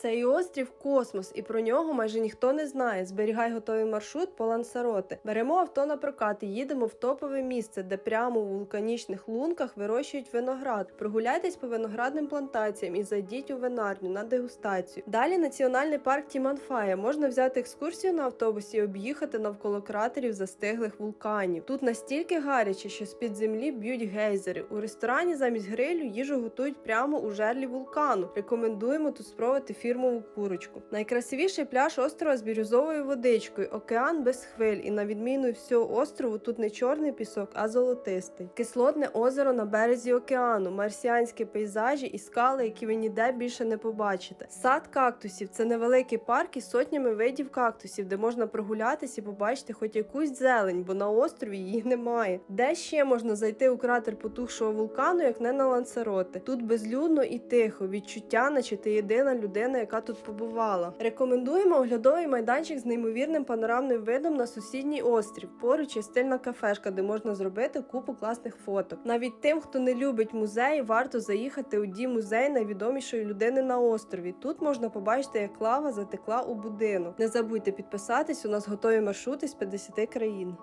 Цей острів космос, і про нього майже ніхто не знає. Зберігай готовий маршрут по Лансароте. Беремо авто на прокат і їдемо в топове місце, де прямо у вулканічних лунках вирощують виноград. Прогуляйтесь по виноградним плантаціям і зайдіть у винарню на дегустацію. Далі національний парк Тіманфая. Можна взяти екскурсію на автобусі і об'їхати навколо кратерів застиглих вулканів. Тут настільки гаряче, що з-під землі б'ють гейзери. У ресторані замість грилю їжу готують прямо у жерлі вулкану. Рекомендуємо тут спробувати фірмову курочку. Найкрасивіший пляж острова з бірюзовою водичкою, океан без хвиль, і на відміну всього острову тут не чорний пісок, а золотистий. Кислотне озеро на березі океану, марсіанські пейзажі і скали, які ви ніде більше не побачите. Сад кактусів це невеликий парк із сотнями видів кактусів, де можна прогулятись і побачити хоч якусь зелень, бо на острові її немає. Де ще можна зайти у кратер потухшого вулкану, як не на Лансароте? Тут безлюдно і тихо, відчуття, наче ти єдина людина, яка тут побувала. Рекомендуємо оглядовий майданчик з неймовірним панорамним видом на сусідній острів. Поруч є стильна кафешка, де можна зробити купу класних фоток. Навіть тим, хто не любить музеї, варто заїхати у дім музей найвідомішої людини на острові. Тут можна побачити, як лава затекла у будинок. Не забудьте підписатись. У нас готові маршрути з 50 країн.